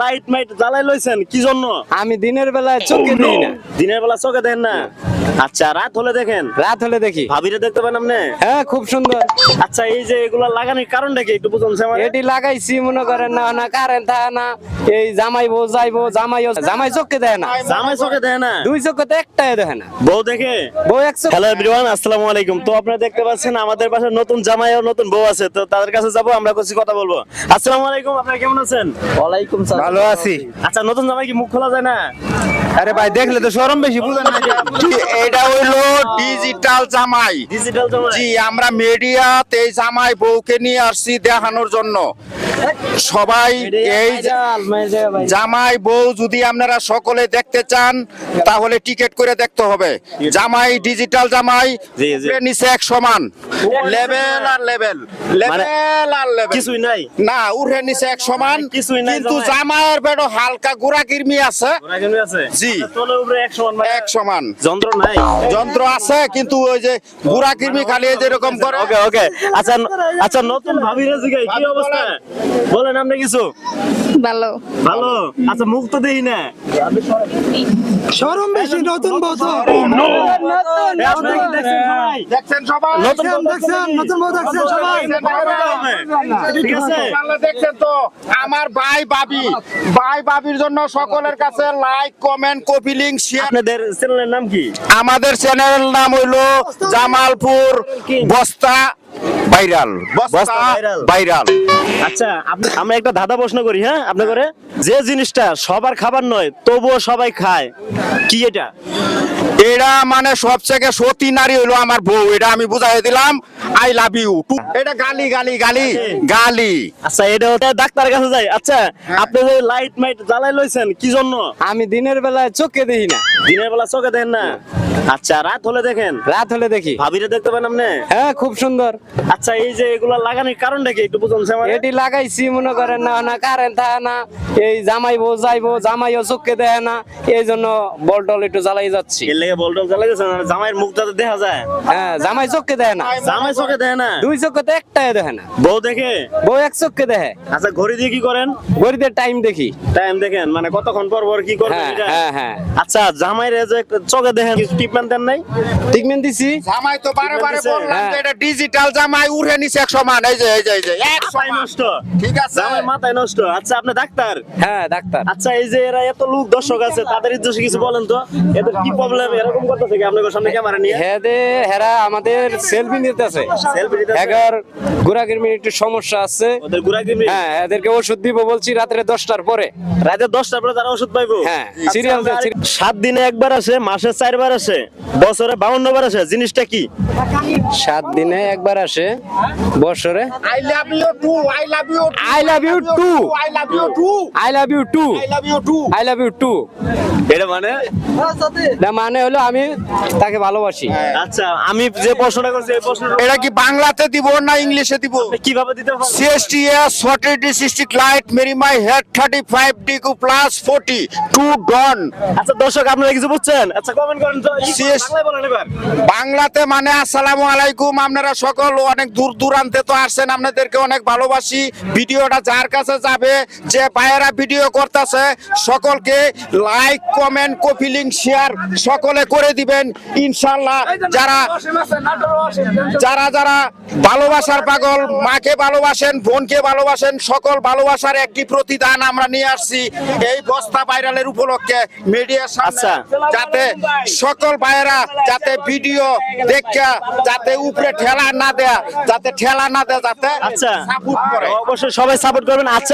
Light মাইট জ্বালাই লইছেন কি জন্য? আমি দিনের বেলায় চোখে দিই না। দিনের বেলা চোখে দেন না? আচ্ছা রাত হলে দেখেন। রাত হলে দেখি। ভাবিরে দেখতে পান আপনি? হ্যাঁ খুব সুন্দর। আচ্ছা এই যে এগুলা লাগানোর কারণটা কি একটু বুঝুন এটি লাগাইছি মনে করেন না না কারেন্ট থাকে না। এই জামাইবো যাইবো জামাই জামাই চোখে দেয় না। জামাই চোখে দেয় না? দুই চোখে তো একটাই দেখে না। বউ দেখে? বউ এক চোখ হ্যালো এভরিওয়ান আসসালামু আলাইকুম। তো আপনারা দেখতে পাচ্ছেন আমাদের পাশে নতুন জামাই আর নতুন বউ আছে। তো তাদের কাছে যাব আমরা কিছু কথা বলব। আসসালামু আলাইকুম আপনারা কেমন আছেন? ওয়ালাইকুম ভালো আছি। আচ্ছা নতুন জামাই কি মুখ খোলা যায় না? আরে ভাই দেখলে তো সরম বেশি বুঝেন না যে- এটা হইল ডিজিটাল জামাই। ডিজিটাল জামাই। জি আমরা মিডিয়াতে এই জামাই বউকে নিয়ে আসছি দেখানোর জন্য। সবাই এই জামাই বউ যদি আপনারা সকলে দেখতে চান তাহলে টিকিট করে দেখতে হবে। জামাই ডিজিটাল জামাই জি, জি। নিচে এক সমান লেভেল আর লেভেল। লেভেল আর লেভেল। কিছুই নাই। না উঠে নিচে এক সমান কিছুই নাই কিন্তু জামাই। জামাইয়ের বেড়ো হালকা গুড়া কিরমি আছে। আছে? জি। উপরে এক সমান মানে এক সমান যন্ত্র নাই? যন্ত্র আছে কিন্তু ওই যে গুড়া কৃমি খালি যেরকম করে। ওকে ওকে। আচ্ছা আচ্ছা নতুন ভাবিরা জিগাই কি অবস্থা? বলেন। বলেন আপনি কিছু। ভালো। ভালো? আচ্ছা মুখ তো দেই না। শরম বেশি নতুন বউ তো। দেখছেন সবাই? দেখছেন নতুন দেখছেন নতুন বউ দেখছেন সবাই ঠিক আছে? দেখছেন তো আমার ভাই বাবি ভাই বাবির জন্য সকলের কাছে like comment copy link share আপনাদের চ্যানেলের নাম কি? আমাদের চ্যানেলের নাম হইল জামালপুর বস্তা। ভাইরাল। বস্তা ভাইরাল। আচ্ছা আমরা একটা ধাঁধা প্রশ্ন করি হ্যাঁ? আপনি করে যে জিনিসটা সবার খাবার নয় তবুও সবাই খায় কি এটা? এটা মানে সবথেকে সতী নারী হইল আমার বউ এটা আমি বুঝাই দিলাম। আই লাভ ইউ এটা গালি গালি গালি গালি। আচ্ছা এটা হচ্ছে ডাক্তারের কাছে যাই। আচ্ছা আপনি যে লাইট মাইট জ্বালাই লইছেন কি জন্য? আমি দিনের বেলায় চোখে দেখি না। দিনের বেলা চোখে দেখেন না? আচ্ছা রাত হলে দেখেন। রাত হলে দেখি। ভাবিরে দেখতে পান আপনি? হ্যাঁ খুব সুন্দর। আচ্ছা এই যে এগুলা লাগানোর কারণটা কি একটু বুঝুন এটি লাগাইছি মনে করেন না না কারেন্ট থাকে না। এই জামাইবো যাইবো জামাইও চোখে দেয় না। এই জন্য বল টল একটু জ্বালাই যাচ্ছি। এর লেগে বলটল জ্বালাই গেছেন জামাইয়ের মুখটা তো দেখা যায়। হ্যাঁ জামাই চোখে দেয় না। জামাই চোখে দেয় না? দুই চোখে তো একটাই দেখে না। বউ দেখে? বউ এক চোখে দেখে। আচ্ছা ঘড়ি দিয়ে কি করেন? গরিদের টাইম দেখি। টাইম দেখেন মানে কতক্ষণ পর পর কি করবেন হ্যাঁ এটা? হ্যাঁ হ্যাঁ। আচ্ছা জামাইরে যে চোখে দেখেন কিছু টিপমেন্ট দেন নাই? ট্রিটমেন্ট দিছি। জামাই তো বারে বারে বললাম হ্যাঁ। যে এটা ডিজিটাল জামাই উঠে নিচে এক সমান। এই যে এই যে এই যে এক সমান। নষ্ট। ঠিক আছে। জামাই মাথায় নষ্ট। আচ্ছা আপনি ডাক্তার? হ্যাঁ ডাক্তার। আচ্ছা এই যে এরা এত লোক দর্শক আছে তাদের উদ্দেশ্যে কিছু বলেন তো। এদের কি প্রবলেম এরকম করতেছে কি আপনাদের সামনে ক্যামেরা নিয়ে? হেদে হেরা আমাদের সেলফি নিতেছে। নিতেছে? এগার একটু সমস্যা আছে। হ্যাঁ এদেরকে ওষুধ দিব বলছি রাত্রে দশটার পরে। রাতে দশটার পরে তারা ওষুধ পাইবো? হ্যাঁ, আচ্ছা, আমরা serial। সাত দিনে একবার আসে মাসে চারবার আসে বছরে বাউন্ন বার আসে জিনিসটা কি? সাত দিনে একবার আসে বছরে। I love you too I love you I love you too. I love you too I love you too I love you too I love you too এটা মানে? না মানে হলো আমি তাকে ভালোবাসি। আচ্ছা আমি যে প্রশ্নটা করছি এই প্রশ্নটা এটা কি বাংলাতে দিব না ইংলিশে দিব? কীভাবে দিতে পারব CSTS sorted district light marry my head 35 DQ plus 40 to dawn আচ্ছা দর্শক আপনারা কিছু বুঝছেন? আচ্ছা কমেন্ট করেন তো বাংলাতে মানে আসসালামু আলাইকুম আপনারা সকল অনেক দূর দূরান্তে তো আসছেন আপনাদেরকে অনেক ভালোবাসি। ভিডিওটা যার কাছে যাবে যে ভাইয়েরা ভিডিও করতেছে সকলকে লাইক কমেন্ট লিঙ্ক শেয়ার সকলে করে দিবেন। ইনশাল্লাহ যারা যারা যারা যারা ভালোবাসার পাগল মাকে ভালোবাসেন বোনকে ভালোবাসেন সকল ভালোবাসার একটি প্রতিদান আমরা নিয়ে আসছি এই বস্তা ভাইরালের উপলক্ষে মিডিয়ার সামনে। আচ্ছা। যাতে সকল ভাইয়েরা যাতে ভিডিও দেখা যাতে উপরে ঠেলা না দেয়া যাতে ঠেলা না দেয়া যাতে আচ্ছা। সাপোর্ট করে। অবশ্যই সবাই সাপোর্ট করবেন। আচ্ছা।